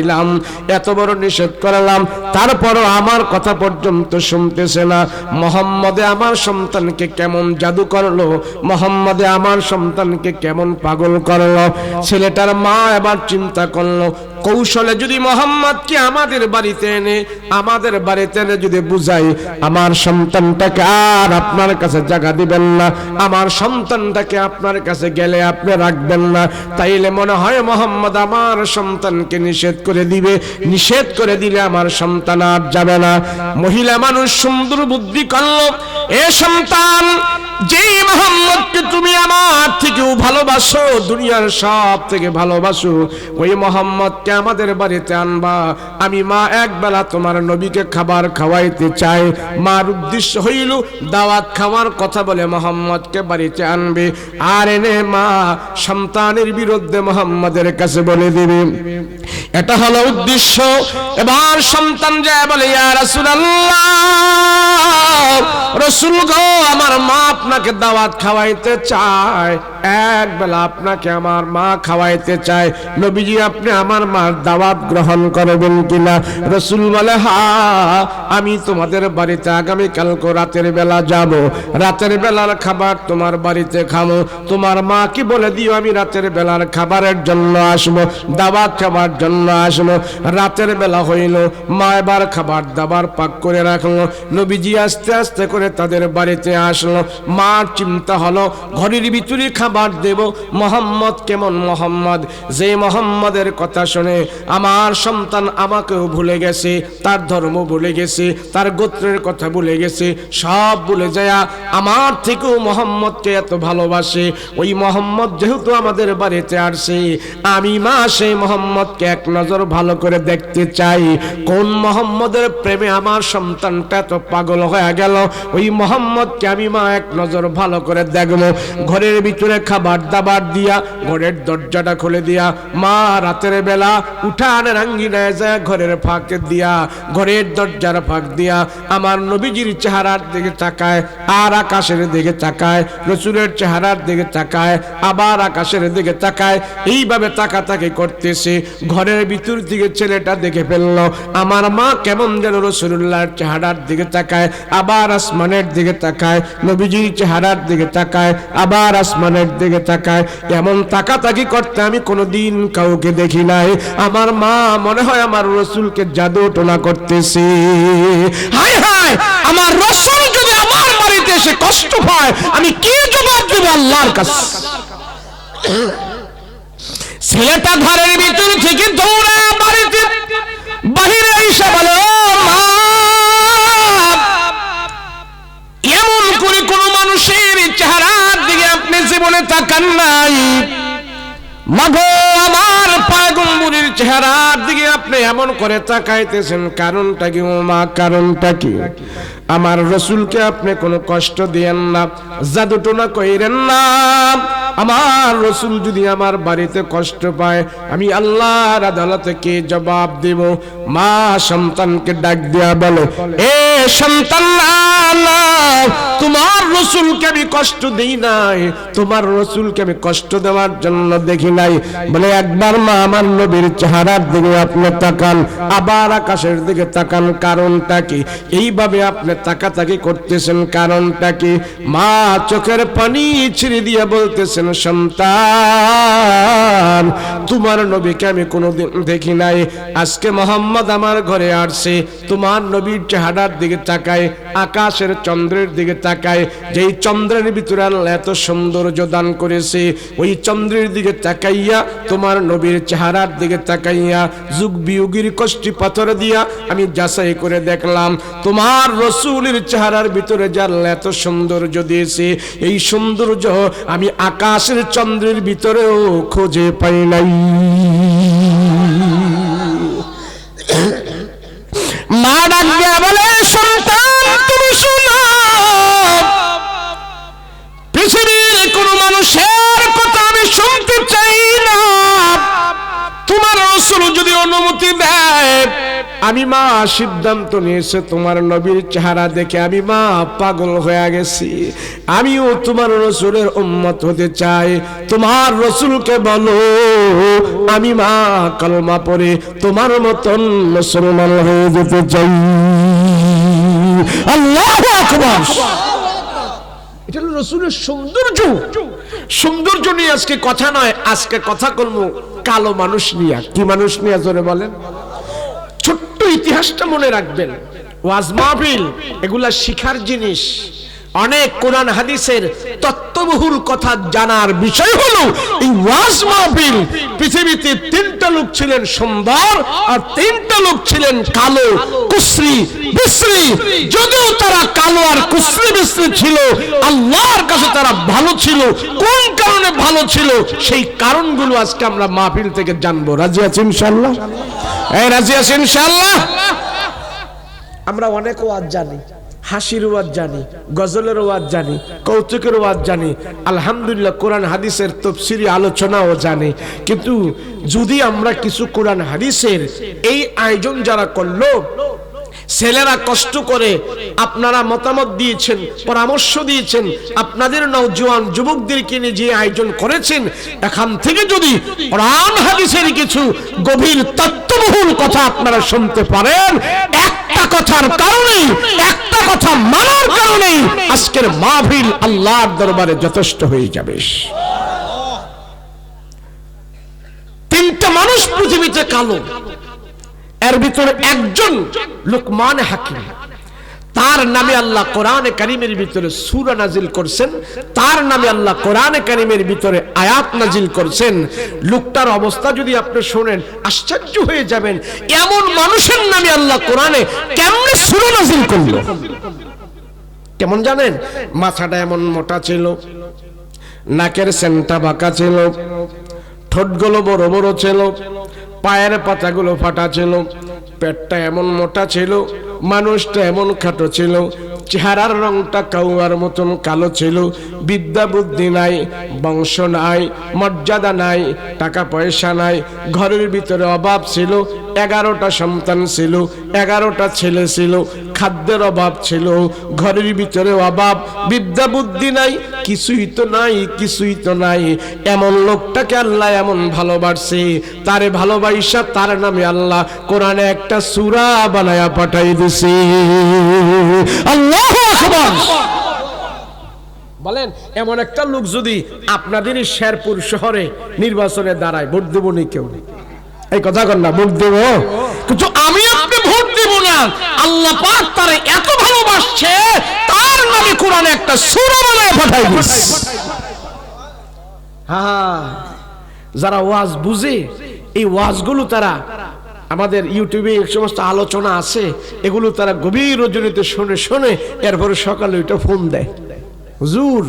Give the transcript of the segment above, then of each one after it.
এলাম এত বড় নিষেধ করালাম, তারপরও আমার কথা পর্যন্ত শুনতেছে না। মোহাম্মদে আমার সন্তানকে কেমন জাদু করল, মোহাম্মদে আমার সন্তানকে কেমন পাগল করল, ছেলেটার মা এবার চিন্তা করল কৌশলে যদি মোহাম্মদকে আমাদের বাড়িতে এনে, আমাদের বাড়িতে এনে যদি বুঝাই, আমার সন্তানটাকে আর আপনার কাছে জায়গা দিবেন না, আমার সন্তানটাকে আপনার কাছে গেলে আপনি রাখবেন না, তাইলে মনে হয় মোহাম্মদ আমার সন্তানকে নিষেধ করে দিবে, নিষেধ করে দিলে আমার সন্তান আর যাবে না। মহিলা মানুষ সুন্দর বুদ্ধি করল, এ সন্তান যেই মোহাম্মদকে তুমি আমার থেকেও ভালোবাসো, দুনিয়ার সব থেকে ভালোবাসো, ওই মোহাম্মদকে আমাদের বাড়িতে আনবা। আমি মা একবেলা তোমার নবীকে খাবার খাওয়াইতে চাই। মার উদ্দেশ্য হইল দাওয়াত খাওয়ার কথা বলে মোহাম্মদকে বাড়িতে আনবে। আর এনে মা সন্তানের বিরুদ্ধে মোহাম্মদের কাছে বলে দিবে। এটা হলো উদ্দেশ্য। এবার সন্তান যায় বলে রসুল গো, আমার মা আপনাকে দাওয়াত খাওয়াইতে চায়। এক বেলা আপনাকে আমার মা খাওয়াইতে চায়। নবীজি, আপনি আমার মার দাওয়াত গ্রহণ করবেন কিনা? রসুল বলে, হা, আমি তোমাদের বাড়িতে আগামী কালকে রাতের বেলা যাব। রাতের বেলার খাবার তোমার বাড়িতে খাব তোমার মা কি বলে দিও, আমি রাতের বেলার খাবারের জন্য আসব, দাওয়াত খাবার জন্য আসব। রাতের বেলা হইল মা এবার খাবার দাবার পাক করে রাখল। নবীজি আস্তে আস্তে করে তাদের বাড়িতে আসলো। মার চিন্তা হলো ঘরের ভিতরে খাবার দেব। মোহাম্মদ কেমন মোহাম্মদ? যে মোহাম্মদের কথা শুনে, আমার সন্তান আমাকেও ভুলে গেছে, তার ধর্ম ভুলে গেছে, তার গোত্রের কথা ভুলে গেছে, সব ভুলে যায় আমার থেকেও মোহাম্মদকে এত ভালোবাসে। ওই মোহাম্মদ যেহেতু আমাদের বাড়িতে আসছে আমি মা সেই মোহাম্মদকে এক নজর ভালো করে দেখতে চাই। কোন মোহাম্মদের প্রেমে আমার সন্তানটা এত পাগল হয়ে গেল? ওই মোহাম্মদকে আমি মা এক নজর ভালো করে দেখব। ঘরের ভিতরে খাবার দাবার দিয়া, ঘরের দরজাটা খুলে দিয়া, মা রাতের বেলা উঠানের আঙ্গিনায় যায় ঘরের ফাঁক দিয়া, ঘরের দরজার ফাঁক দিয়া আমার নবীজির চেহারার দিকে তাকায়, আর আকাশের দিকে তাকায়, রসুলের চেহারার দিকে তাকায়, আবার আকাশের দিকে তাকায়। এইভাবে তাকাতাকি করতেছে। ঘরের ভিতর দিকে ছেলেটা দেখে ফেলল আমার মা কেমন যেন রসুল্লাহর চেহারার দিকে তাকায়, আবার আসমানের দিকে তাকায়, নবীজির চেহারার দিকে তাকায়, আবার আসমানের দিকে তাকায়। এমন তাকাতাকি করতে আমি কোনোদিন কাউকে দেখি নাই। আমার মা মনে হয় আমার রসুলকে জাদু টোনা করতেছে। হায় হায়, আমার রসুল যদি আমার বাড়িতে এসে কষ্ট পায়, আমি কি জবাব দেবো আল্লাহর কাছে? ছেলেটা ঘরের ভিতর থেকে দৌড়া বাড়িতে তাকান নাই। মাগো আমার দিকে আপনি এমন করে তাকাইতেছেন, কারণটা কি ও মা কারণটা কি? আমার রসুলকে আপনি কোনো কষ্ট দিয়েন না, জাদুটোনা কইরেন না। আমার রসুল যদি আমার বাড়িতে কষ্ট পায়, আমি আল্লাহর আদালতে কে জবাব দেব? মা সন্তানকে ডাক দিয়া বলে, এ সন্তান তোমার রসুলকে আমি কষ্ট দেই নাই। তোমার রসুলকে আমি কষ্ট দেওয়ার জন্য দেখি নাই। বলে একবার মা আমার নবীর চেহারার দিকে আপনি তাকান, আবার আকাশের দিকে তাকান, কারণটা কি? এইভাবে আপনি তাকাতাকি করতেছেন কারণটা কি? মা চোখের পানি ছিঁড়ে দিয়ে বলতেছেন, সন্তান, তোমার নবীকে আমি কোনোদিন দেখি নাই। আজকে মোহাম্মদ আমার ঘরে আসছে। তোমার নবীর চেহারার দিকে তাকায়, আকাশের চন্দ্রের দিকে তাকায়। যেই চন্দ্রের ভিতরে আল্লাহ এত সৌন্দর্য দান করেছে, ওই চন্দ্রের দিকে তাকাইয়া তোমার নবীর চেহারার দিকে তাকাইয়া যুগ বিয়োগীর কষ্টি পাথর দিয়া আমি যাচাই করে দেখলাম, তোমার রসুলের চেহারার ভিতরে যার এত সৌন্দর্য দিয়েছে, এই সৌন্দর্য আমি আকাশের চন্দ্রের ভিতরেও খুঁজে পাই নাই। আমি মা সিদ্ধান্ত নিয়েছে, তোমার নবীর চেহারা দেখে আমি মা পাগল হয়ে গেছি। আমিও তোমার রসুলের উম্মত হতে চাই। তোমার রসুলকে বলো, আমি মা কলমা পরে তোমার মতন মুসলমান হয়ে যেতে চাই। আল্লাহ এটা হলো রসুলের সৌন্দর্য। সৌন্দর্য নিয়ে আজকে কথা নয়, আজকে কথা করব কালো মানুষ নিয়ে। কি মানুষ নিয়ে জোরে বলেন? ইতিহাসটা মনে রাখবেন। ওয়াজ মাহফিল, এগুলা শিখার জিনিস। অনেক কোরআন হাদিসের তত্ত্ববহুল কথা জানার বিষয় হলো, এই ওয়াজ মাহফিল পৃথিবীতে তিনটা লোক ছিলেন সুন্দর আর তিনটা লোক ছিলেন কালো, কুশ্রী, বিশ্রী। যদিও তারা কালো আর কুশ্রী বিশ্রী ছিল, আল্লাহর কাছে তারা ভালো ছিল। কোন কারণে ভালো ছিল? সেই কারণগুলো আজকে আমরা মাহফিল থেকে জানব। রাজি আছি ইনশাল্লাহ আমরা অনেক ওয়াজ জানি, হাসির ওয়াজ জানি, গজলের ওয়াজ জানি, কৌতুকের ওয়াজ জানি, আলহামদুলিল্লাহ কোরআন হাদিসের তফসিরি আলোচনাও জানি। কিন্তু যদি আমরা কিছু কোরআন হাদিসের এই আয়োজন যারা করল ছেলেরা কষ্ট করে আপনারা মতামত দিয়েছেন, পরামর্শ দিয়েছেন, আপনাদের নওজোয়ান যুবকদেরকে নিয়ে যে আয়োজন করেছেন, এখান থেকে যদি কোরআন, হাদিসের কিছু গভীর তত্ত্ববহুল কথা আপনারা শুনতে পারেন, একটা কথার কারণে একটা কথা মানার কারণে আজকের মাহফিল আল্লাহর দরবারে যথেষ্ট হয়ে যাবে। তিনটা মানুষ পৃথিবীতে কালো। এর ভিতরে একজন লোকমান হাকিম। তার নামে আল্লাহ কোরআনে কারিমের ভিতরে সুরা নাজিল করছেন, তার নামে আল্লাহ কোরআনে কারিমের ভিতরে আয়াত নাজিল করছেন। লোকটার অবস্থা যদি আপনি শোনেন, আশ্চর্য হয়ে যাবেন, এমন মানুষের নামে আল্লাহ কোরআনে কেমনে সুরা নাজিল করল? কেমন জানেন? মাথাটা এমন মোটা ছিল, নাকের সেন্টা বাঁকা ছিল, ঠোঁটগুলো বড় বড় ছিল পায়ের পাতাগুলো ফাটা ছিল, পেটটা এমন মোটা ছিল, মানুষটা এমন খাটো ছিল, চেহারার রংটা কাউয়ার মতন কালো ছিল, বিদ্যা বুদ্ধি নাই, বংশ নাই, মর্যাদা নাই, টাকা পয়সা নাই, ঘরের ভিতরে অভাব ছিল, এগারোটা সন্তান ছিল, এগারোটা ছেলে ছিল, খাদ্যের অভাব ছিল, ঘরের ভিতরে অভাব, বিদ্যা বুদ্ধি নাই কিছুই তো নাই, কিছুই তো নাই। এমন লোকটাকে আল্লাহ এমন ভালোবাসছে তারে ভালোবাসা তার নামে আল্লাহ কোরআনে একটা সুরা বানায়া পাঠাই দিছে। আল্লাহ বলেন, এমন একটা লোক যদি আপনাদের শেরপুর শহরে নির্বাচনে দাঁড়ায়, ভোট দেবো নি কেউ? এই কথা কর না, ভোট দেবো। কিন্তু আমি আপনি ভোট দেব না। আল্লাহ পাক তারে এত ভালোবাসছে নামে কোরআনে একটা পাঠাই হ্যাঁ যারা ওয়াজ বুঝে, এই ওয়াজগুলো তারা আমাদের ইউটিউবে সমস্ত আলোচনা আছে, এগুলো তারা গভীর রজনীতে শুনে শুনে এরপরে সকালে ওইটা ফোন দেয়। হুজুর,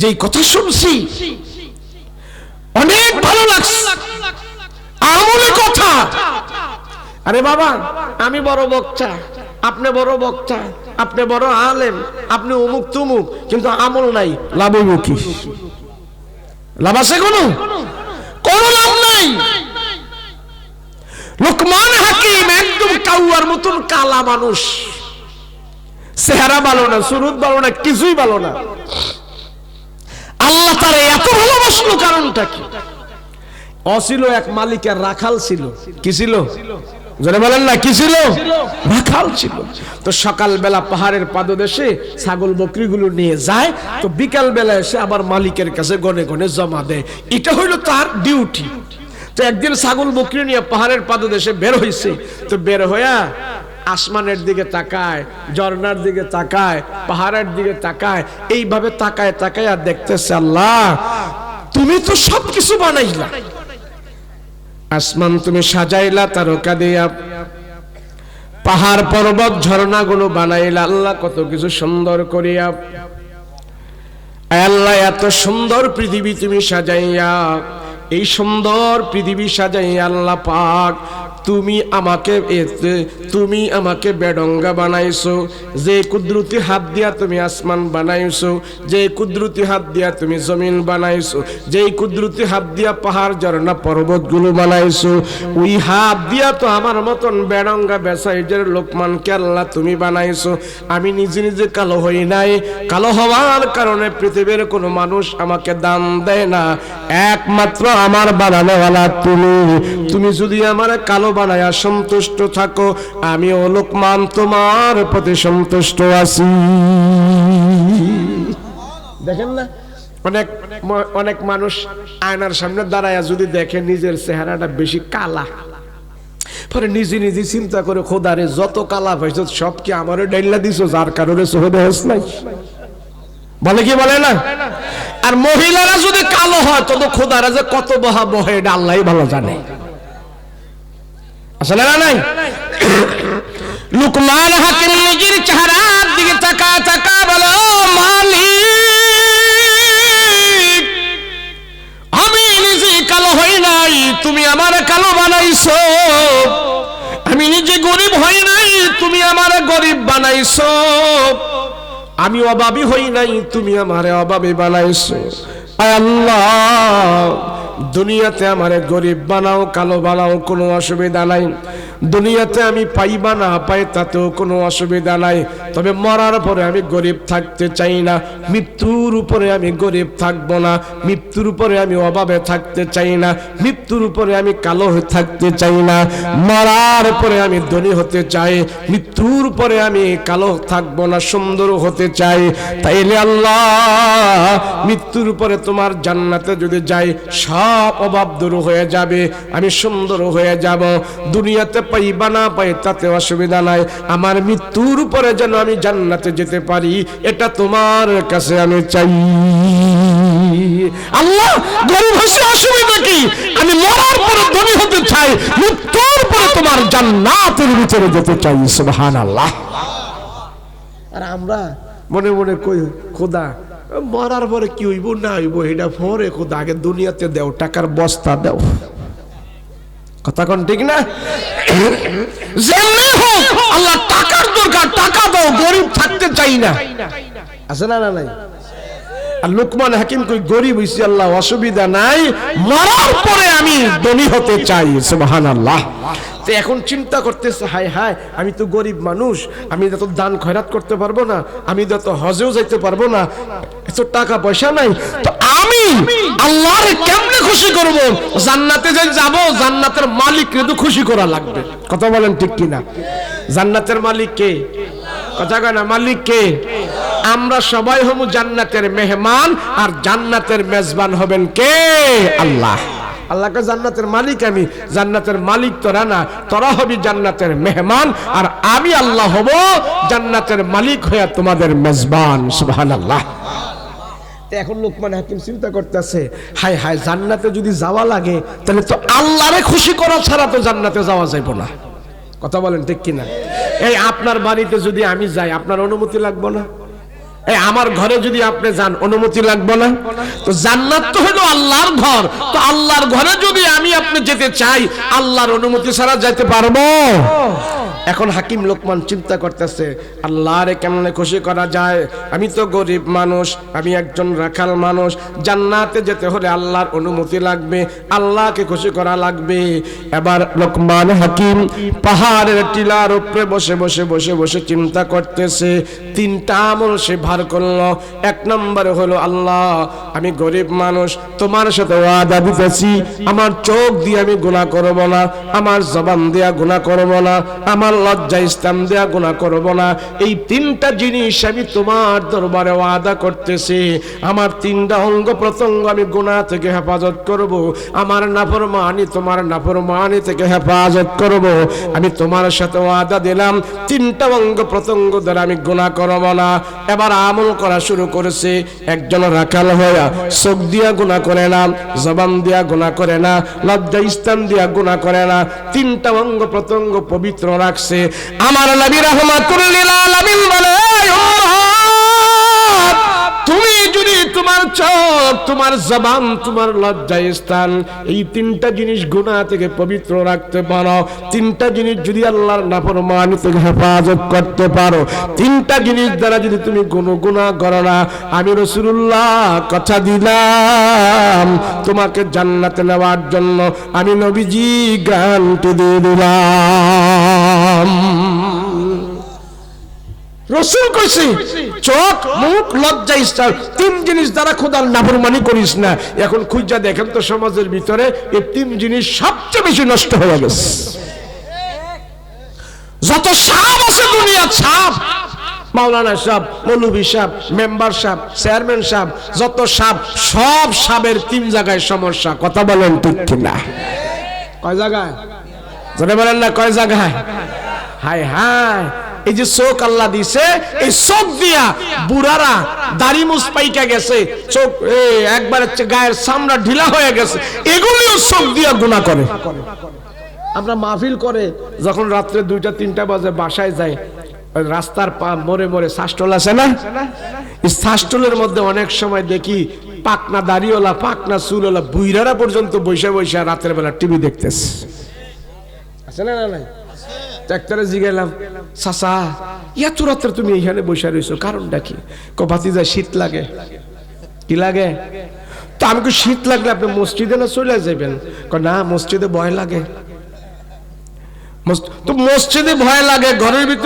যেই কথা শুনছি, অনেক ভালো লাগছে। আমলে কথা। আরে বাবা, আমি বড় বক্তা, আপনি বড় বক্তা। আপনি বড় আলেম, আপনি অমুক তুমুক, কিন্তু আমল নাই, লাভ কি? লাভ আছে কোনো? কোনো লাভ নাই। লোকমান হাকিম একদম কাউয়ার মতন কালা মানুষ। চেহারা ভালো না, সুরুত ভালো না, কিছুই ভালো না। আল্লাহ তার এত ভালোবাসলো কারণটা কি? অছিল এক মালিকের রাখাল ছিল। কি ছিল? জনে বলেন না কি ছিল? রাখাল ছিল। তো সকাল বেলা পাহাড়ের পাদদেশে ছাগল বকরিগুলো নিয়ে যায় তো বিকাল বেলা এসে আবার মালিকের কাছে গনে গনে জমা দেয়। এটা হইল তার ডিউটি তো একদিন ছাগল বকরি নিয়ে পাহাড়ের পাদদেশে বের হইছে তো বের হইয়া আসমানের দিকে তাকায় ঝর্ণার দিকে তাকায় পাহাড়ের দিকে তাকায় এইভাবে তাকায় তাকায় আর দেখতেছে আল্লাহ তুমি তো সবকিছু বানাইলা। আসমান তুমি সাজাইলা তারকা দিয়া। পাহাড় পর্বত ঝর্ণাগুলো বানাইলা, আল্লাহ কত কিছু সুন্দর করিয়া। আল্লাহ এত সুন্দর পৃথিবী তুমি সাজাইয়া, এই সুন্দর পৃথিবী সাজাইয়া আল্লাহ পাক তুমি আমাকে তুমি আমাকে বেডঙ্গা বানাইছো। যে কুদরতি হাত দিয়া তুমি আসমান বানাইছো, যে কুদরতি হাত দিয়া তুমি জমিন বানাইছো যে কুদরতি হাত দিয়া পাহাড় ঝর্ণা পর্বতগুলো বানাইছো, ওই হাত দিয়া তো আমার মতন বেডঙ্গা বেসাইজের লোকমানকে আল্লাহ তুমি বানাইছো। আমি নিজে নিজে কালো হই নাই। কালো হওয়ার কারণে পৃথিবীর কোনো মানুষ আমাকে দাম দেয় না। একমাত্র আমার বানানোওয়ালা তুমি। তুমি যদি আমার কালো বানায়া সন্তুষ্ট থাকো, আমিও লোকমান তোমার প্রতি সন্তুষ্ট আছি। দেখেন না? অনেক অনেক মানুষ আয়নার সামনে দাঁড়ায় যদি দেখে নিজের চেহারাটা বেশি কালা। পরে নিজে নিজে চিন্তা করে, খোদারে, যত কালা হয়েছে সব কি আমারও ডাইলা দিছো, যার কারণে সোহদে হস নাই? বলে কি, বলে না? আর মহিলারা যদি কালো হয়, তত খোদারা যে কত বহা বহে এটা আল্লাহ ভালো জানে। আসলে না নাই? লুকমান হাকিম নিজের চেহারার দিকে তাকা তাকা বলো মালিক, আমি নিজে কালো হই নাই, তুমি আমার কালো বানাইছো। আমি নিজে গরিব হই নাই, তুমি আমার গরিব বানাইছো। আমি অভাবী হই নাই, তুমি আমারে অভাবী বানাইছো। আল্লাহ দুনিয়াতে আমারে গরিব বানাও, কালো বানাও, কোনো অসুবিধা নাই। দুনিয়াতে আমি পাইবা না পাই তাতেও কোনো অসুবিধা নাই। তবে মরার পরে আমি গরিব থাকতে চাই না। মৃত্যুর উপরে আমি গরিব থাকব না। মৃত্যুর উপরে আমি অভাবে থাকতে চাই না। মৃত্যুর উপরে আমি কালো হয়ে থাকতে চাই না। মরার পরে আমি ধনী হতে চাই। মৃত্যুর পরে আমি কালো থাকব না, সুন্দর হতে চাই। তাইলে আল্লাহ মৃত্যুর পরে তোমার জান্নাতে যদি যাই, সব অভাব দূর হয়ে যাবে। আমি সুন্দর হয়ে যাব। দুনিয়াতে পাইবা না পাই, তাতে অসুবিধা নাই। আমার মৃত্যুর পরে যেন আমি জান্নাতে যেতে পারি, এটা তোমার কাছে আমি চাই। আল্লাহ, গরিব হচ্ছে অসুবিধা কি? আমি মরার পরে ধনী হতে চাই, মৃত্যুর পরে তোমার জান্নাতের ভিতরে যেতে চাই সুবহান আল্লাহ আর আমরা মনে মনে কই, খোদা মরার পরে কি হইব? না হইব, এটা পরে খোদা আগে দুনিয়াতে দেও, টাকার বস্তা দেও। কথা কোন ঠিক না? আল্লাহ টাকার দরকার, টাকা দাও, গরিব থাকতে চাই না। আছে না না, নাই? আর লোকমান হাকিম কই, গরিব হইছি আল্লাহ, অসুবিধা নাই, মরার পরে আমি ধনী হতে চাই, সুবহানাল্লাহ। তো এখন চিন্তা করতেছে, হায় হায়, আমি তো গরিব মানুষ, আমি যত দান খয়রাত করতে পারব না, আমি যত হজেও যাইতে পারব না, এত টাকা পয়সা নাই, তো আমি আল্লাহর কেমনে খুশি করব? জান্নাতে যে যাব, জান্নাতের মালিক কিন্তু খুশি করা লাগবে। কথা বলেন ঠিক কিনা? জান্নাতের মালিক কে? কথা কয় না, মালিক কে? আমরা সবাই হমু জান্নাতের মেহমান, আর জান্নাতের মেজবান হবেন কে? আল্লাহ। আল্লাহকে জান্নাতের মালিক আমি, জান্নাতের মালিক তোরা না, তোরা হবি জান্নাতের মেহমান, আর আমি আল্লাহ হব জান্নাতের মালিক হয়ে তোমাদের মেজবান, সুবহানাল্লাহ। তো এখন লোকমান হাকিম চিন্তা করতেছে, হায় হায়, জান্নাতে যদি যাওয়া লাগে, তাহলে তো আল্লাহরে খুশি করা ছাড়া তো জান্নাতে যাওয়া যাইব না। কথা বলেন ঠিক কিনা? এই আপনার বাড়িতে যদি আমি যাই, আপনার অনুমতি লাগবো না? আমার ঘরে যদি আপনি যান, অনুমতি লাগবে না? তো জান্নাত তো হলো আল্লাহর ঘর। তো আল্লাহর ঘরে যদি আমি আপনি যেতে চাই, আল্লাহর অনুমতি ছাড়া যেতে পারব? এখন হাকিম লোকমান চিন্তা করতেছে, আল্লাহরে কেমনে খুশি করা যায়? আমি তো গরিব মানুষ, আমি একজন রাখাল মানুষ। জান্নাতে যেতে হলে আল্লাহর অনুমতি লাগবে, আল্লাহকে খুশি করা লাগবে। এবার লোকমান হাকিম পাহাড়ের টিলার উপরে বসে বসে বসে বসে চিন্তা করতেছে, তিনটা আমল সে ভার করল। এক নম্বরে হলো, আল্লাহ, আমি গরিব মানুষ, তোমার সাথে ওয়াদা দিতেছি। আমার চোখ দিয়ে আমি গুণা করব না, আমার জবান দিয়া গুণা করব না, আমার লজ্জা ইসলাম দেয়া গুণা করব না। এই তিনটা জিনিস আমি তোমার দরবারে ওয়াদা করতেছি। আমার তিনটা অঙ্গ প্রত্যঙ্গ আমি গুণা থেকে হেফাজত করব। আমার নাফরমানি তোমার নাফরমানি থেকে হেফাজত করব। আমি তোমার সাথে ওয়াদা দিলাম, তিনটা অঙ্গ প্রত্যঙ্গ দ্বারা আমি গুণা করব না। এবার আমল করা শুরু করেছে। একজন রাখাল হইয়া চোখ দিয়া গুণা করে না, জবান দিয়া গুণা করে না, লজ্জা ইসলাম দিয়া গুণা করে না, তিনটা অঙ্গ প্রত্যঙ্গ পবিত্র রাখছে। আমার নবী রহমাতুল্লিল আলামিন বলে তুমি যদি তোমার চোখ, তোমার জবান, তোমার লজ্জায় স্থান, এই তিনটা জিনিস গুনাহ থেকে পবিত্র রাখতে পারো। তিনটা জিনিস যদি আল্লাহর নাফরমানি থেকে হেফাজত করতে পারো। তিনটা জিনিস দ্বারা যদি তুমি কোনো গুনাহ করো না, আমি রসুল্লাহ কথা দিলাম তোমাকে জান্নাতে নেওয়ার জন্য। আমি নবীজি গ্রান্টি দিয়ে দিলাম। রসুল কইছে, চোখ, মুখ, লজ্জা, স্টার, তিন জিনিস দ্বারা খোদার নাফরমানি করিস না। এখন খুঁজা দেখেন তো সমাজের ভিতরে এই তিন জিনিস সবচেয়ে বেশি নষ্ট হয়ে গেছে। যত সাপ আছে দুনিয়া সাপ, মাওলানা সাহেব মৌলভী সাহেব মেম্বার সাহেব চেয়ারম্যান সাহেব যত সাপ, সব সাপের তিন জায়গায় সমস্যা। কথা বলেন ঠিক কিনা? কয় জায়গায়? বলেন না, কয় জায়গায়? হাই হাই এই যে চোখ আল্লাহ দিছে, এই চোখ দিয়া বুড়ারা দাড়ি মুছ পাইকা গেছে, চোখ একবার হচ্ছে গায়ের সামনা ঢিলা হয়ে গেছে, এগুলিও চোখ দিয়া গুণা করে। আমরা মাহফিল করে যখন রাত্রে দুইটা, তিনটা বাজে বাসায় যাই রাস্তার পা মোড়ে মোড়ে শাসটল আছে না? শাসটলের মধ্যে অনেক সময় দেখি পাকনা দাড়িওয়ালা, পাকনা চুলওয়ালা বুইরারা পর্যন্ত বৈশা বৈশা রাতের বেলা টিভি দেখতেছে। আছে না না নাই? ডাক্তারে জিগাইলাম, চাচা, এত রাত্রে তুমি এইখানে বসে রয়েছো কারণটা কি? কপাতি যায় শীত লাগে। কি লাগে? তো আমি কি শীত লাগলে আপনি মসজিদে না চলে যাবেন না, মসজিদে ভয় লাগে। তো মসজিদে ভয় লাগে, ঘরের ভিতরে